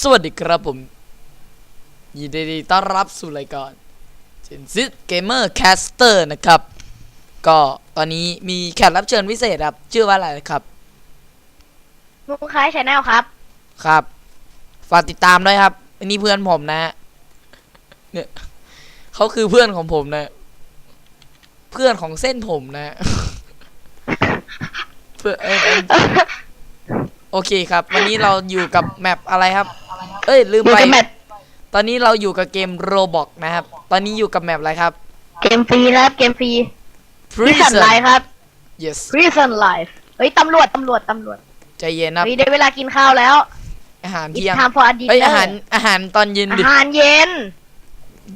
สวัสดีครับผม ยินดีต้อนรับสู่รายการ Gen Z Gamer Caster นะครับ ก็ตอนนี้มีแขกรับเชิญพิเศษครับ ชื่อว่าอะไรครับ มุกคล้ายชาแนลครับ ครับ ฝากติดตามด้วยครับ อันนี้เพื่อนผมนะ เนี่ยเขาคือเพื่อนของผมนะ เพื่อนของเส้นผมนะ เพื่อนเอ้ยเอ้ย โอเคครับ วันนี้เราอยู่กับแมปอะไรครับ เอ้ยลืมอยู่ไปกับแมปตอนนี้เราอยู่กับเกมโรบอกนะครับ ตอนนี้อยู่กับแมปอะไรครับ เกมฟรีนะครับ เกมฟรี Prison Life ครับ yes Prison Life เฮ้ยตำรวจตำรวจตำรวจใจเย็นนะเฮ้ยได้เวลากินข้าวแล้วอาหาร It's เที่ยง time for a dinner เอ้ยอาหารอาหารตอนเย็นอาดิหารเย็น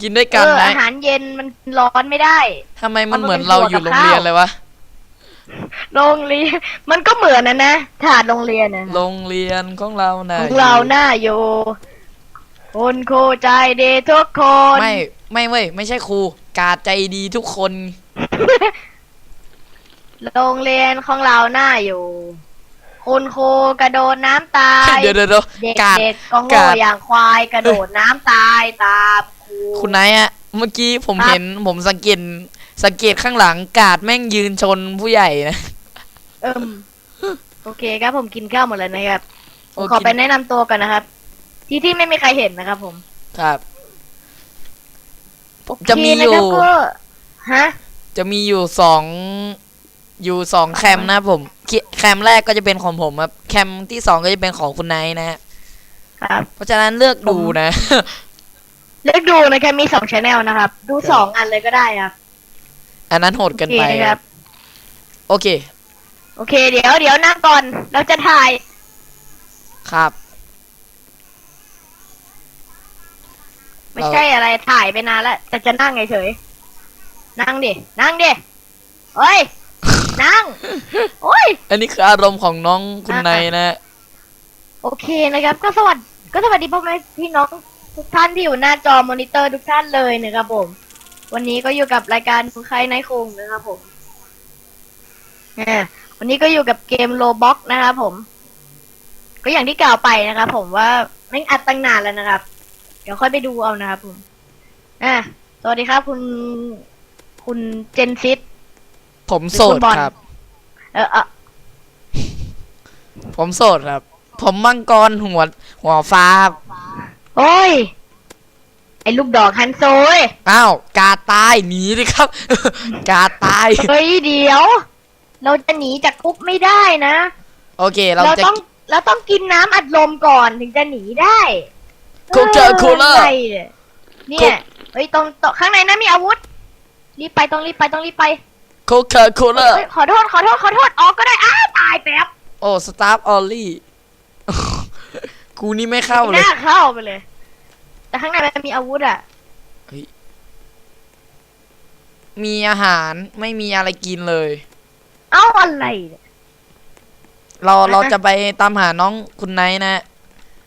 กินด้วยเอกันอนะอาหารเย็นมันร้อนไม่ได้ ทำไมมันมันเหมือนเป็นเราถั่วอยู่กับโรงเรียนข้าวเลยวะ โรงเรียน มันก็เหมือนนะนะถาดโรงเรียนนะโรงเรียนของเราขนะองเราหน้าอยู่คนครูใจดีทุกคน ไม่ไม่เว้ยไม่ใช่ครูกาดใจดีทุกคน โรงเรียนของเราหน้าอยู่คุณครูกระโดดน้ำตาย เดี๋ยวเดี๋ยวเดี๋ยวเด็กกาดเด็กก็กาโง่ดอย่างควายกระโดดน้ำตายตามครูคุณนายอะเมื่อกี้ผมครับเห็นผมสังเกต สังเกตข้างหลังกาดแม่งยืนชนผู้ใหญ่นะ เอิมโอเคครับผมกินข้าวหมดแล้วนะครับผมโอเคขอไปแนะนำตัวกันนะครับ ที่ที่ไม่มีใครเห็นนะครับ ผมครับผมจะมีอยู่โเคนะครับก็ฮะ จะมีอยู่สองอยู่สองแคมนะครับผมแคแคมแรกก็จะเป็นของผมครับ แคมที่สองก็จะเป็นของคุณไนท์นะฮะครับ เพราะฉะนั้นเลือกดูนะ เลือกดูนะครับมีสองชแนลนะครับ ดูสองอันเลยก็ได้ครับ อันนั้นโหดโอเกินเคไปนะครับ โอเคโอเค เดี๋ยวเดี๋ยวนั่งก่อน เราจะถ่าย ครับ ไม่ใช่อะไรถ่ายไปนานแล้วแต่จะนั่งเฉยๆนั่งดิ นั่งดิเฮ้ย นั่ง โอ้ย อันนี้คืออารมณ์ของน้องคุณอะไนท์นะ โอเคนะครับ ก็สวัสดีก็สวัสดีพ่อแม่พี่น้องทุกท่านที่อยู่หน้าจอมอนิเตอร์ทุกท่านเลยนะครับผม วันนี้ก็อยู่กับรายการคุณใครในคงนะครับผมอ่าวันนี้ก็อยู่กับเกมโลบ็อกนะครับผม ก็อย่างที่กล่าวไปนะครับผมว่าแม่งอัดตั้งนานแล้วนะครับ เดี๋ยวค่อยไปดูเอานะครับผมอ่าสวัสดีครับ คุณคุณเจนซิสผมโสดคุณบอลครับ เออเออผมโสดครับ ผมมังกรหัวหัวฟ้าครับ โอ้ยไอ้ลูกดอกฮันโซยอ้าวกาตายหนีดิครับ กาตาย เฮ้ยเดี๋ยว เราจะหนีจากคุกไม่ได้นะ โอเคเราเราจะต้องเราต้องกินน้ำอัดลมก่อนถึงจะหนีได้โคคาโคล่าเอออะไรเนี่ยเนี่ยเฮ้ยตรงตรงข้างในนั้นมีอาวุธรีบไปต้องรีบไปต้องรีบไปโคคาโคล่าเฮ้ยขอโทษขอโทษขอโทษออกก็ได้อ้าวตายแป๊บโอ้สตาร์ฟออลลี่ กูนี่ไม่เข้าหเลยน้าเข้าไปเลย แต่ข้างในมันมีอาวุธอะ มีอาหารไม่มีอะไรกินเลย เอ้าอะไรเนี่ยเราอะเราจะไปตามหาน้องคุณไนท์นะ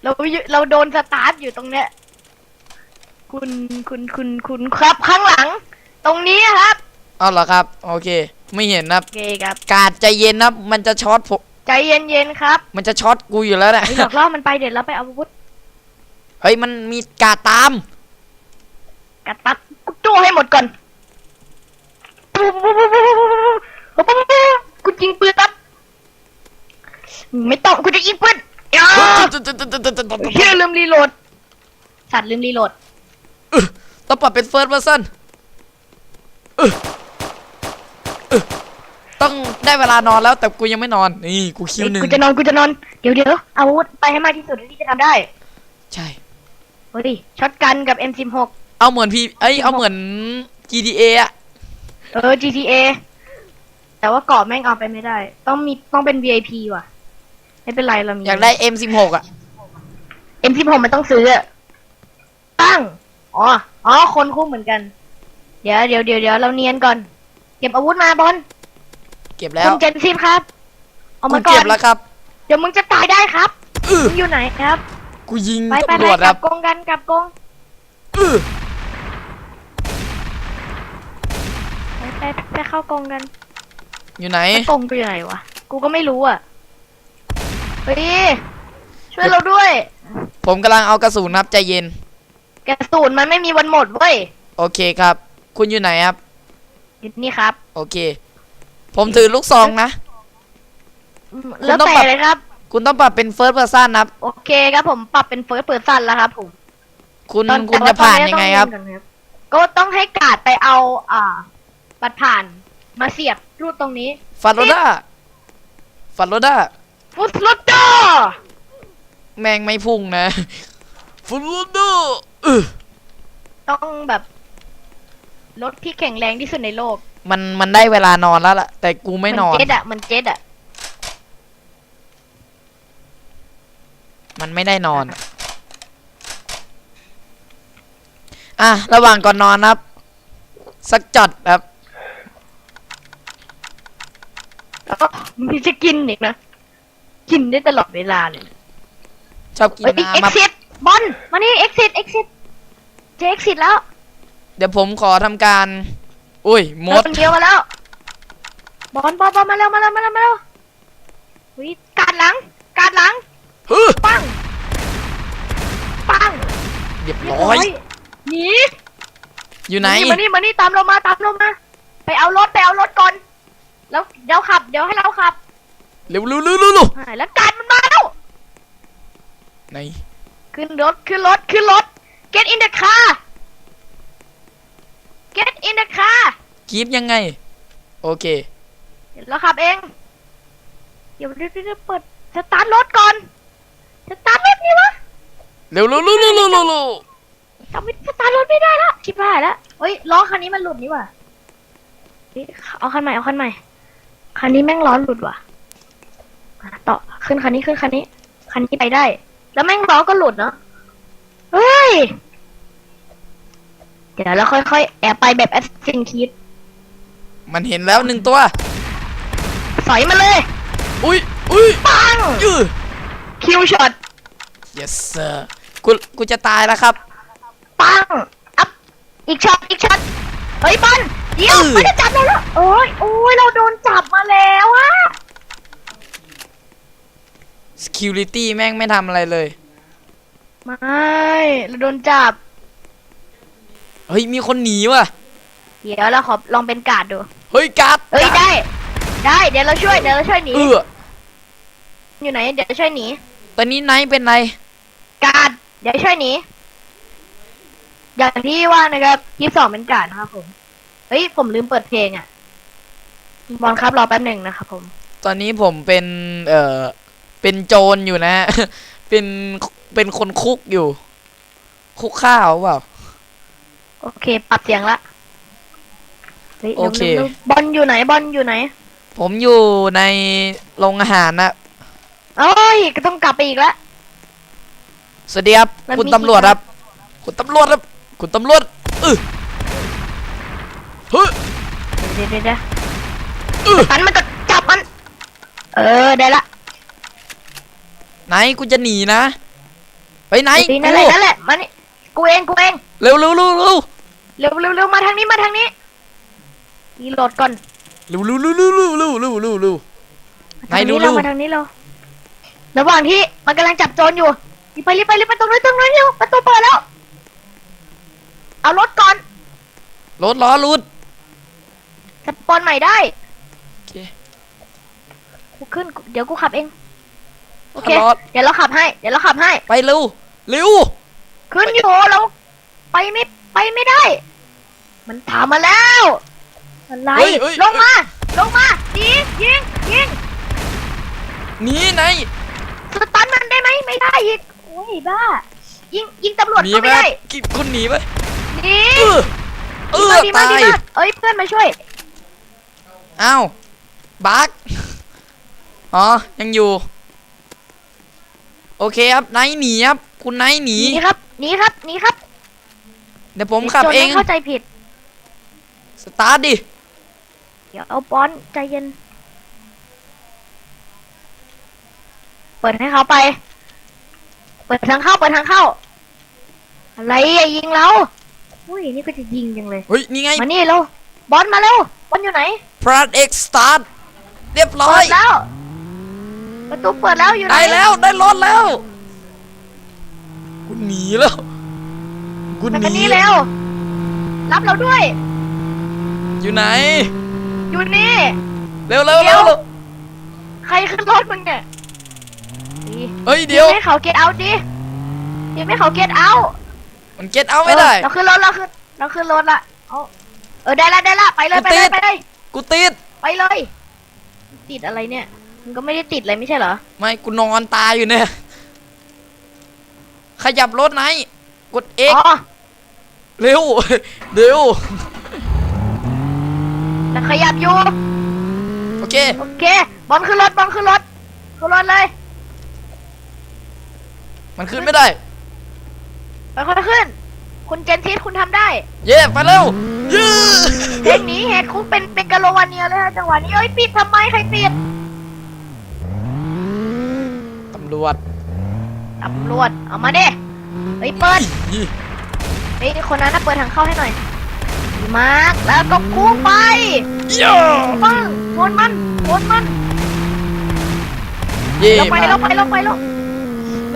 เราอยู่เราโดนสตาร์ทอยู่ตรงเนี้ย คุณคุณคุณคุณครับข้างหลัง ตรงนี้ครับเอาเหรอครับ โอเค ไม่เห็นนะโอเคครับ กาดใจเย็นนะมันจะช็อตผมใจเย็นๆครับมันจะช็อตกูอยู่แล้วนะไอ้หลอกล่อมันไปเดี๋ยวเราไปเอาอาวุธ เฮ้ยมันมีกาตาม กัดตัดกูโจ้ให้หมดก่อนกูยิงปืนตัดไม่ต้องกูจะยิงปืนอย่าเฮียลืมรีโหลด สัตว์ลืมรีโหลดต้องปรับเป็นเฟิร์ส p พ r ร์ n ต้องได้เวลานอนแล้วแต่กูยังไม่นอน นี่กูคิวหนึ่งกูจะนอนกูจะนอน เดี๋ยวเดี๋ยวอาวุธไปให้มากที่สุดที่จะทำได้ ใช่ เฮ้ยช็อตกันกับ M16 เอาเหมือนพี่เอ้ยเอาเหมือน GTA อะเออ GTA แต่ว่าเกาะแม่งเอาไปไม่ได้ ต้องมีต้องเป็น VIP ว่ะ ไม่เป็นไรเรามี อยากได้ M16 อะ M16 มันต้องซื้ออะตั้ง อ๋อ อ๋อ คนคู่เหมือนกัน เดี๋ยวเดี๋ยวเดี๋ยวเดี๋ยวเราเนียนก่อน เก็บอาวุธมาบอลเก็บแล้คุวณเจนซิมครับ เอากูมาก่อเก็นบแล้วครับ เดี๋ยวมึงจะตายได้ครับ อื้อ มึงอยู่ไหนครับ กูยิงไปไปตำไปรวจกคลัรับบกงกันกลับกงอื้อไปไปไปเข้ากงกันอยู่ไหนกงไปไหนวะกูก็ไม่รู้อะเฮ้ยช่วยเราด้วย ผมกำลังเอากระสุนครับใจเย็น กระสุนมันไม่มีวันหมดเว้ยโอเคครับ คุณอยู่ไหนครับ อยู่นี่ครับโอเค ผมถือลูกซองนะ อืมคุณแล้วต้องแต่ปรับเลยครับ คุณต้องปรับเป็นเฟิร์สเพอร์ซันครับ โอเคครับผมปรับเป็นเฟิร์สเปิดสั้นแล้วครับผมคุณตอนคุณแต่จะว่ผ่านตอยังไงครับต้องเรียนก่อนก็ต้องให้กาดไปเอา อ่า บัตรผ่านมาเสียบรูดตรงนี้ฟันโรด้าฟันโรด้า ฟุตรถดอแมงไม่พุ่งนะฟันโรด้าเออต้องแบบรถที่แข็งแรงที่สุดในโลกมันมันได้เวลานอนแล้วล่ะ แต่กูไม่นอนเหเจ็ดอะเหมันเจ็ดอะ มันไม่ได้นอน อะ ระหว่างก่อนนอนครับ สักจอดครับแล้วก็มีจะกินอีกนะ กินได้ตลอดเวลาเลยนะชอบกินเอ้ยเอ็กน้ำครับซิสบอลมานี่เอ็กซิสเอ็กซิสเจเอ็กซิสแล้วเดี๋ยวผมขอทำการ อุ้ยมดคนเดียวมาแล้ว บอลบอลบอลมาแล้วมาแล้วมาแล้วมาแล้ววิการหลังการหลัง ฮึปัง ปังเรียบเรียบร้ร้ออยยหนีอยู่ไหน มานี่มานี่ตามเรามาตามเรามา ไปเอารถไปเอารถก่อน แล้วเดี๋ยวขับ เดี๋ยวให้เราขับเร็วเร็วเร็วเร็วเร็วอ่าแล้วการมันมาแล้วไหน ขึ้นรถขึ้นรถขึ้นรถ get in the car get in the car กีบยังไง โอเค เดี๋ยวเราขับเอง เดี๋ยวเดี๋ยวเดี๋ยวเปิดสตาร์ทรถก่อน สตาร์ทรถนี่วะเร็วเร็วเร็วเร็วเร็วเร็วเร็วทำไมสตาร์ทรถไม่ได้แล้วชิบหายแล้วเฮ้ยล้อคันนี้มันหลุดนี่ว่ะเฮ้ยเอาคันใหม่เอาคันใหม่คันนี้แม่งล้อหลุดว่ะอะต่อขึ้นคันนี้ขึ้นคันนี้คันนี้ไปได้ แล้วแม่งล้อก็หลุดเนาะเฮ้ยเดี๋ยวเราค่อยๆแอบไปแบบแอสซินคิดมันเห็นแล้วหนึ่งตัว สอยมาเลย อุ้ยอุ้ยปัง ยือ คิวช็อต yes sir กูกูจะตายแล้วครับ ปัง อัพ อีกช็อต อีกช็อต เฮ้ยบอลเดี๋ยวอื้อ ไม่ได้จับเราแล้ว โอ้ยโอ้ยเราโดนจับมาแล้วอะ security แม่งไม่ทำอะไรเลย ไม่ เราโดนจับ เฮ้ย มีคนหนีว่ะ เดี๋ยวเราขอลองเป็นการ์ดดู เฮ้ยการ์ดเอ้ยการ์ได้ ได้ เดี๋ยวเราช่วย เดี๋ยวเราช่วยหนี เอออยู่ไหน เดี๋ยวเราช่วยหนีต อนนี้ไนท์เป็นไร การ์ดเดี๋ยวช่วยหนีอย่างที่ว่านะครับยี่สองเป็นการ์ดนะครับผม เฮ้ย ผมลืมเปิดเพลงอะบอลครับรอแป๊บหนึ่งนะครับผม ตอนนี้ผมเป็น เอ่อ เป็นโจรอยู่นะฮะเป็น เป็นคนคุกอยู่ คุกข้าวเปล่า โอเค ปรับเสียงละฮ้ยโอเคร็วๆๆบอลอยู่ไหนบอลอยู่ไหน ผมอยู่ในโรงอาหารนะเอ้ยก็ต้องกลับไปอีกแล้ว สวัสดีครับ มันคุณมีตำรวจกี่คครัรับบคุณตำรวจครับ คุณตำรวจเออเฮ้ยเดี๋ยวเดี๋ยวเดี๋ยวเออตันมันก็จับมัน เออได้ละไหนกูจะหนีนะไปไหนดีกูนั่นแหละนั่นแหละมานี่กูเองกูเองเร็วเร็วเร็วเร็วเร็วเร็วเร็วมาทางนี้มาทางนี้รีโหลดก่อนเร็วเร็วเร็วเร็วเร็วเร็วเร็วเร็วเร็ว ไหนทางดูนี้ดู เรามาทางนี้เรา ระหว่างที่มันกำลังจับโจรอยู่รีบไปรีบไปรีบไปตรงนู้นตรงนู้นอยู่ประตูเปิดแล้ว เอารถก่อนรถล้อรุดสปอนใหม่ได้โอเคกูขึ้นเดี๋ยวกูขับเอง โอเครถเดี๋ยวเราขับให้ เดี๋ยวเราขับให้ ไปเร็วเร็วขึ้นอยู่เราไปไม่ไปไม่ได้ มันตามมาแล้ว อะไรเฮ้ยเฮ้ยลงมา ลงมายิงยิงยิงหนีไหนสตัน มันได้ไหมไม่ได้อีกโอ้ยบ้า ยิงยิงตำรวจหนีก็ไปไม่ได้กินคุณหนีไปหนีเออเออดีมากตาดียมากเอ้ยเพื่อนมาช่วย อ้าวบักอ๋อยังอยู่ โอเคครับไนท์หนีครับ คุณไนท์หนีหนีครับหนีครับหนีครับเดี๋ยวผมขับโจรเองไม่เข้าใจผิด สตาร์ทดิ เดี๋ยวเอาบอลใจเย็น เปิดให้เขาไป เปิดทางเข้า เปิดทางเข้า อะไรอย่ายิงเราอุ้ยนี่ก็จะยิงจังเลย เฮ้ย นี่ไงมานี่เร็วบอลมาเร็วบอลอยู่ไหนพรัดเอ็กสตาร์ทเรียบร้อเปิย ดแล้ว ประตูเปิดแล้วอยู่ไหนได้แล้วได้รถแล้ว กูหนีแล้วกูหมานีนี่เร็ว รับเราด้วย อยู่ไหน อยู่นี่ เร็วเร็วเดี๋เร็ยววเร็วใครขึ้นรถมึงเนี่ย ดีเฮ้ยเดี๋ยว ให้เขาเก็ตเอาดิยังไม่เขาเก็ตเอามันเก็ตเอาไม่ได้ เราขึ้นรถเราขึ้นเราขึ้นรถละเอาเออได้ละได้ละไปเลยกูไปเลติยดไปเลยกูติด ไปเลย ติดอะไรเนี่ยมันก็ไม่ได้ติดอะไรไม่ใช่เหรอ ไม่กูนอนตายอยู่เนี่ย ขยับรถไหน กด X อ๋อเร็ว เร็วแต่ขยับอยู่ โอเค โอเค บอลขึ้นรถ บอลขึ้นรถ ขึ้นรถเลย มันขึ้นไม่ได้ไปค่อยๆขึ้น คุณเจนทิสคุณทำได้ เย่ไปเร็วยืเพลงนี้แหกคุกเป็นเป็นกะโลวาเนียเลยฮะจังหวะนี้เอ้ยปิดทำไมใครปิดตำรวจตำรวจเอามาเด้เฮ้ยเปิดอีเฮ้ยคนนั้นน่ะเปิดทางเข้าให้หน่อยดีมากแล้วก็คู่ไปโย่ปังวนมันวนมันเย่ลงไปมาลงไปลงไปลง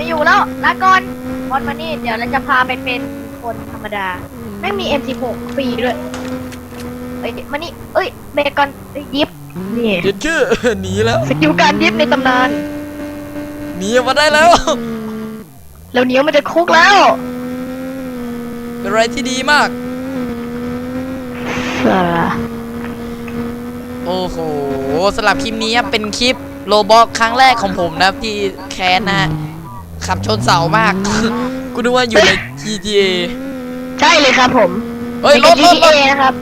ไม่อยู่แล้วลาก่อนบอลมานี่เดี๋ยวเราจะพาไปเป็นคนธรรมดา ไม่มี M16 ฟรีด้วย เอ้ยมานี่ เอ้ยเบรกก่อนเอ้ยยิบนี่เดี๋ยวชื่อ หนีแล้วสกิลการยิบในตำนาน หนีออกมาได้แล้วแล้วเหนียวมันจะคุกแล้ว เป็นอะไรที่ดีมาก โอ้โหสำหรับคลิปนี้เป็นคลิปโลบอกครั้งแรกของผมนะครับที่แคนนะฮะ ขับชนเสามาก กูนึกว่าอยู่ใน GTA ใช่เลยครับผมเฮ้ยรถรถรเอถนะครับ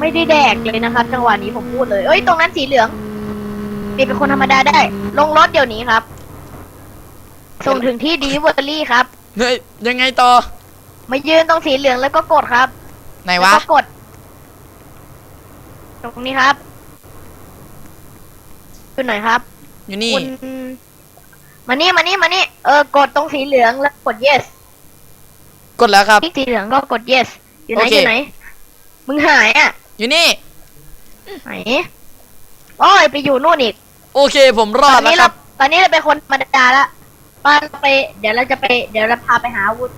ไม่ได้แดกเลยนะครับ จังหวะนี้ผมพูดเลยเอ้ยตรงนั้นสีเหลืองเปลี่ยนเป็นคนธรรมดาได้ ลงรถเดี๋ยวนี้ครับ ส่งถึงที่ดีเวอร์ลี่ครับ เฮ้ยยังไงต่อมายืนตรงสีเหลืองแล้วก็กดครับไหนแล้ววะก็กด ตรงนี้ครับอยู่ไหนครับอยู่นี่ คุณ มานี่มานี่มานี่เออกดตรงสีเหลืองแล้วกด yes กดแล้วครับ คลิกสีเหลืองก็กด yes อยู่ไหนโอเคอยู่ไหน มึงหายอะอยู่นี่ ไหนโอ้ยไปอยู่นู่นอีกโอเคผมรตออดนแล้วนี้คเรารับ ตอนนี้เราเป็นคนธรรมดาละไปเราไป เดี๋ยวเราจะไป เดี๋ยวเราพาไปหาอาวุธ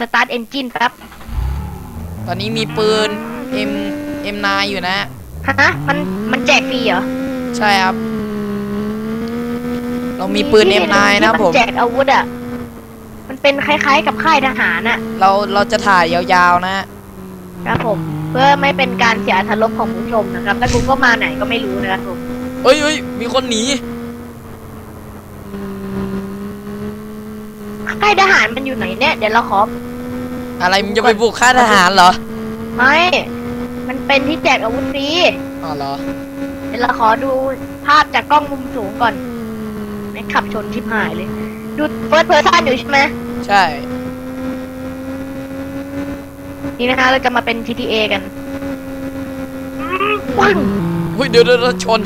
สตาร์ทเอนจินแป๊บตอนนี้มีปืน M M9 อยู่นะ ฮะ มันมันแจกฟรีเหรอ ใช่ครับ เรามีปืน M9 นะครับผมที่แจกอาวุธอะ มันเป็นคล้ายๆ กับค่ายทหารอะ เราเราจะถ่ายยาวๆนะครับผม เพื่อไม่เป็นการเสียอรรถรสของผู้ชมนะครับแล้วกูก็มาไหนก็ไม่รู้นะครับผมเฮ้ยเฮ้ยมีคนหนีค่ายทหารมันอยู่ไหนเนี่ยเดี๋ยวเราขอ อะไรมึงจะไปบุกค่ายทหารเหรอ ไม่ มันเป็นที่แจกอาวุธฟรีอ๋อเหรอ เดี๋ยวเราขอดูภาพจากกล้องมุมสูงก่อน ไม่ขับชนชิบหายเลย ดูเฟิร์สเพอร์ซันอยู่ใช่ไหมใช่ นี่นะคะเราจะมาเป็น GTA กันอืมปึ้งเฮ้ยเดี๋ยวเดี๋ยวเดี๋ยวชน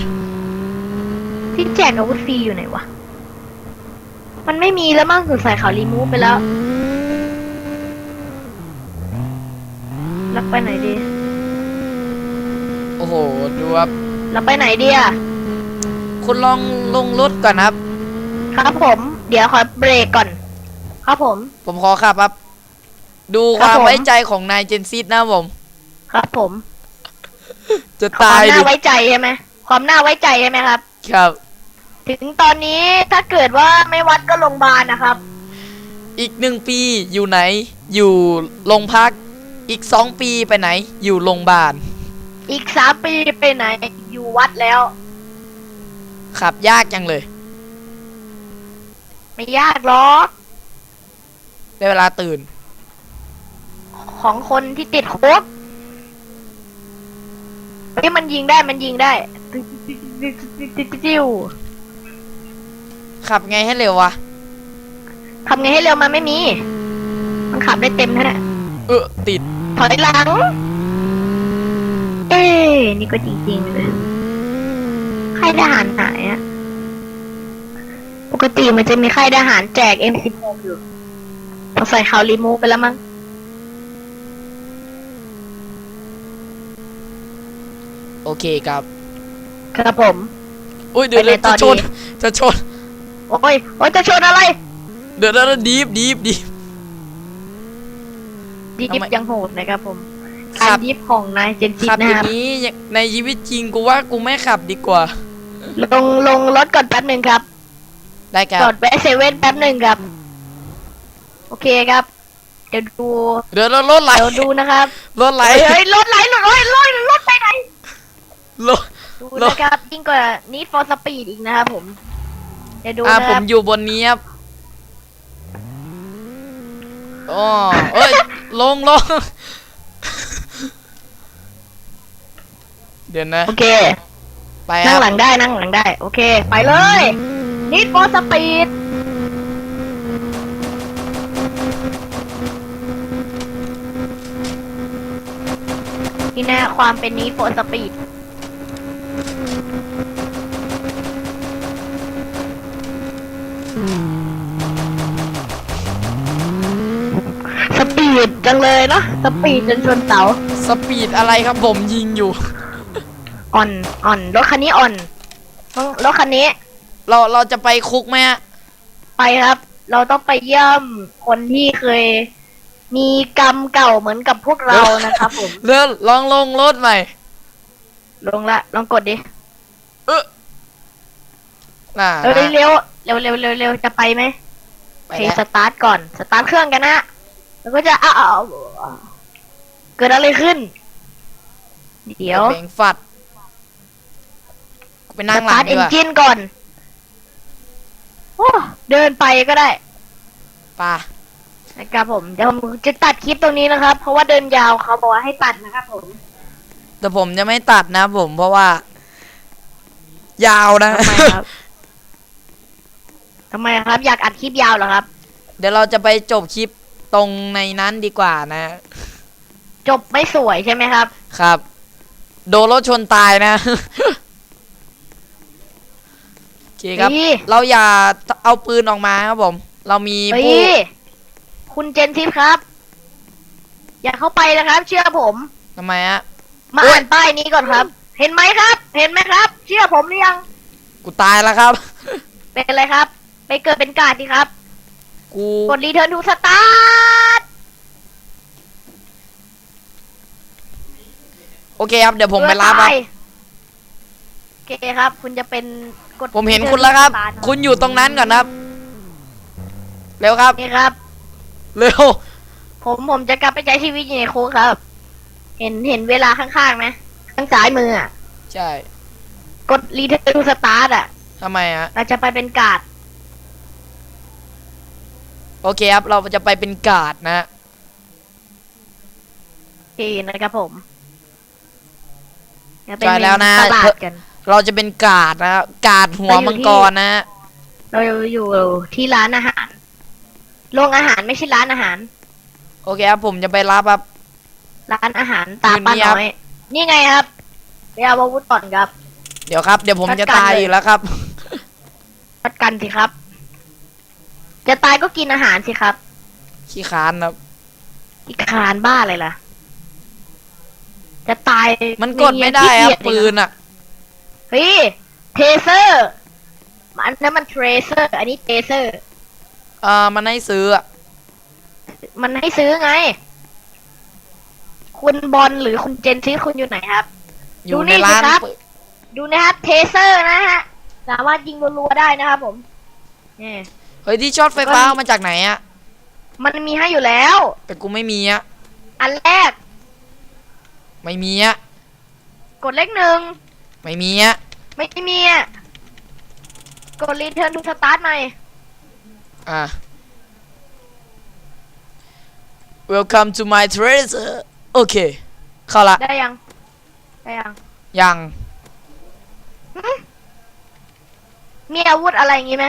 ที่แจกอาวุธฟรีอยู่ไหนวะ มันไม่มีแล้วมั้งสงสัยเขารีมูฟไปแล้วเราไปไหนดี โอ้โห ดูครับ เราไปไหนดีอะคุณลองลงรถก่อนครับ ครับผม เดี๋ยวขอเบรกก่อน ครับผม ผมขอขับครับ ดูคครับวามผม ไว้ใจของนายเจนซิสนะครับผม ครับผมจะควาตามยน่าดิไว้ใจใช่ไหมความน่าไว้ใจใช่ไหมครับ ครับ ถึงตอนนี้ถ้าเกิดว่าไม่วัดก็โรงพยาบาลนะครับ อีกหนึ่งปีอยู่ไหน อยู่โรงพัก อีกสองปีไปไหน อยู่โรงพยาบาลอีกสามปีไปไหน อยู่วัดแล้ว ขับยากจังเลย ไม่ยากหรอกได้เวลาตื่น ของคนที่ติดคุกเฮ้ยมันยิงได้มันยิงได้จิ้วขับไงให้เร็ววะทำไงให้เร็วมันไม่มี มันขับได้เต็มแค่นั้นเออติด ถอยหลัง เอ้นี่ก็จริงๆเลยค่ายทหารไหนอะ ปกติมันจะมีค่ายทหารแจก M16 อยู่พอใส่เขารีมูฟไปแล้วมั้ง โอเคครับ ครับผม อุ้ยเดี๋ยวไปไหนเดี๋ยวต่จะอชน ดี จะชน โอ้ย โอ้ยจะชนอะไร เดี๋ยวเดี๋ยวดีฟดีฟดีฟดิทำฟไมยังโหดนะครับผมครัการบดิฟของนายเจนซิขับนะอย่าครับ งนี้ในชีวิตจริงกูว่ากูไม่ขับดีกว่า ลงลงรถก่อนแป๊บหนึ่งครับ ได้ครัจอบดแวะเซเว่นแป๊บหนึ่งครับ โอเคครับ เดี๋ยวดู เดี๋ยวเรารถไหลเดี๋ยวดูนะครับ รถไหล เฮ้ยเฮ้ยรถไหลรถเฮ้ยรถรถไปไหนรถดูรถนะครับยิ่งกว่านี้ for speed อีกนะครับผม เดี๋ยวดูอ่านะผครัมบอยู่บนนี้ครับอ๋อเอ้ย ลงลงเดี๋ยวนะ โอเค ไปคนั่รังบหลังได้นั่งหลังได้ โอเค ไปเลย นิด for speed ที่แน่ความเป็นนี้ for speed สปีดจังเลยเนาะสปีดจนชนเสาสปีดอะไรครับผมยิงอยู่ อ่อนอ่อนรถคันนี้อ่อนต้องรถคันนี้ เราเราจะไปคุกไหมฮะไปครับ เราต้องไปเยี่ยมคนที่เคย มีกรรมเก่าเหมือนกับพวกเรานะครับผม เรือลองลงรถใหม่ ลงละ ลองกดดิเออน่าเร็วเร็วเร็วเร็วเร็วเร็วจะไปไหมไปโอเคแล้วสตาร์ทก่อน สตาร์ทเครื่องกันนะแล้วก็จะอ้าวอ้าวอ้าวเกิดอะไรขึ้น เดี๋ยวเบงฟัดกูไปสนั่งหลัตางร์ทดีเอนกว่าจินก่อน โอ้เดินไปก็ได้ป่านะครับผมเดี๋ยวผมจะตัดคลิปตรงนี้นะครับ เพราะว่าเดินยาวเขาบอกว่าให้ตัดนะครับผม แต่ผมจะไม่ตัดนะผม เพราะว่า ยาวนะ ทำไมครับ ทำไมครับ อยากอัดคลิปยาวเหรอครับ เดี๋ยวเราจะไปจบคลิปตรงในนั้นดีกว่านะ จบไม่สวยใช่ไหมครับ ครับ โดนรถชนตายนะโอ เคครับนี่เราอย่าเอาปืนออกมาครับผม เรามีเฮ้ผู้ยคุณเจนทิพย์ครับ อย่าเข้าไปนะครับ เชื่อผม ทำไมฮะ มาโอ๊ย อ่านป้ายนี้ก่อนครับ เห็นไหมครับ เห็นไหมครับ เชื่อผมหรือยัง กูตายแล้วครับ เป็นอะไรครับ ไปเกิดเป็นกาดดีครับ กูกดรีเทิร์นทูสตาร์ทโอเคครับเดี๋ยวผมไปรับครับโอ เคครับ คุณจะเป็นกดผมเห็น return คุณแล้วครับ to start คุณอยู่ตรงนั้นก่อนครับ เร็วครับ นี่ครับ เร็ว ผมผมจะกลับไปใช้ชีวิตอยู่ในคุกครับ เห็นเห็นเวลาข้างๆไหมข้างซ้ายมืออะ ใช่ กดรีเทิร์นทูสตาร์ทอะทำไมฮะ เราจะไปเป็นกาดโอเคครับ เราจะไปเป็นการ์ดนะฮะทีนะครับผมเดี๋ยไปใช่แล้วนะตลาดกัน เราจะเป็นการ์ดนะฮะการ์ดหัวเราอยู่มังกรนะฮะเราอยู่ที่ร้านอาหาร โรงอาหารไม่ใช่ร้านอาหาร โอเคครับผมจะไปรับครับ ร้านอาหารตาป้าอยู่นี่ครับน้อย นี่ไงครับไปเอาอาวุธก่อนครับ เดี๋ยวครับ เดี๋ยวผมจัจะดการตายเลยอยู่แล้วครับจัดกันสิครับ จะตายก็กินอาหารสิครับ ขี้ค้านครับอีกคานบ้าอะไรล่ะ จะตายมันกดไม่ได้ครับขี้เกียจปืนอะ เฮ้ยเทเซอร์อันนั้นมันเทรเซอร์อันนี้เทเซอร์ เอ่อมันให้ซื้ออะมันให้ซื้อไง คุณบอลหรือคุณเจนซิคุณอยู่ไหนครับ อยู่ดูนี่ในร้านสิครับปืนดูนะครับเทเซอร์นะฮะ สามารถยิงรัวๆได้นะครับผมนี่เฮ้ยที่ช็อตไฟฟ้าแล้วก็เอามาจากไหนอะมันมีให้อยู่แล้ว แต่กูไม่มีอะอันแรกไม่มีอะกดเลขหนึ่ง ไม่มีอะไม่มีอะกดรีเทิร์นทูสตาร์ทหน่อยอะ Welcome to my treasure โอเค เข้าละ ได้ยัง ได้ยังยังมีอาวุธอะไรอย่างงี้ไหม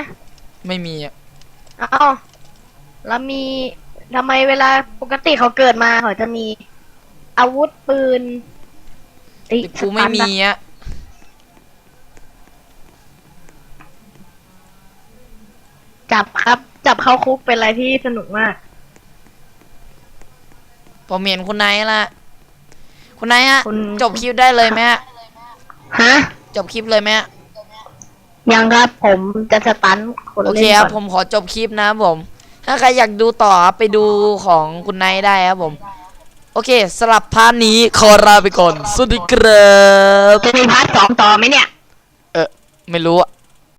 ไม่มีอะอ้าวแล้วมีทำไมเวลาปกติเขาเกิดมาเขาจะมีอาวุธปืนเอ้ยแต่กูไม่มีอะ จับครับ จับเข้าคุกเป็นอะไรที่สนุกมาก ผมเห็นคุณไนท์ละคุณไนท์ฮะ คุณ จบคลิปได้เลยไหมฮะ ฮะ จบคลิปเลยไหมฮะ ยังครับผมจะสตันคนโอเล่เคนครับก่อนผมขอจบคลิปนะครับผม ถ้าใครอยากดูต่อครับไปดูของคุณไนท์ได้ครับผม โอเคสลับพาร์ทนี้ขอลาไปก่อน สวัสดีครับ จะมีพาร์ทสองต่อไหมเนี่ย เออไม่รู้อะ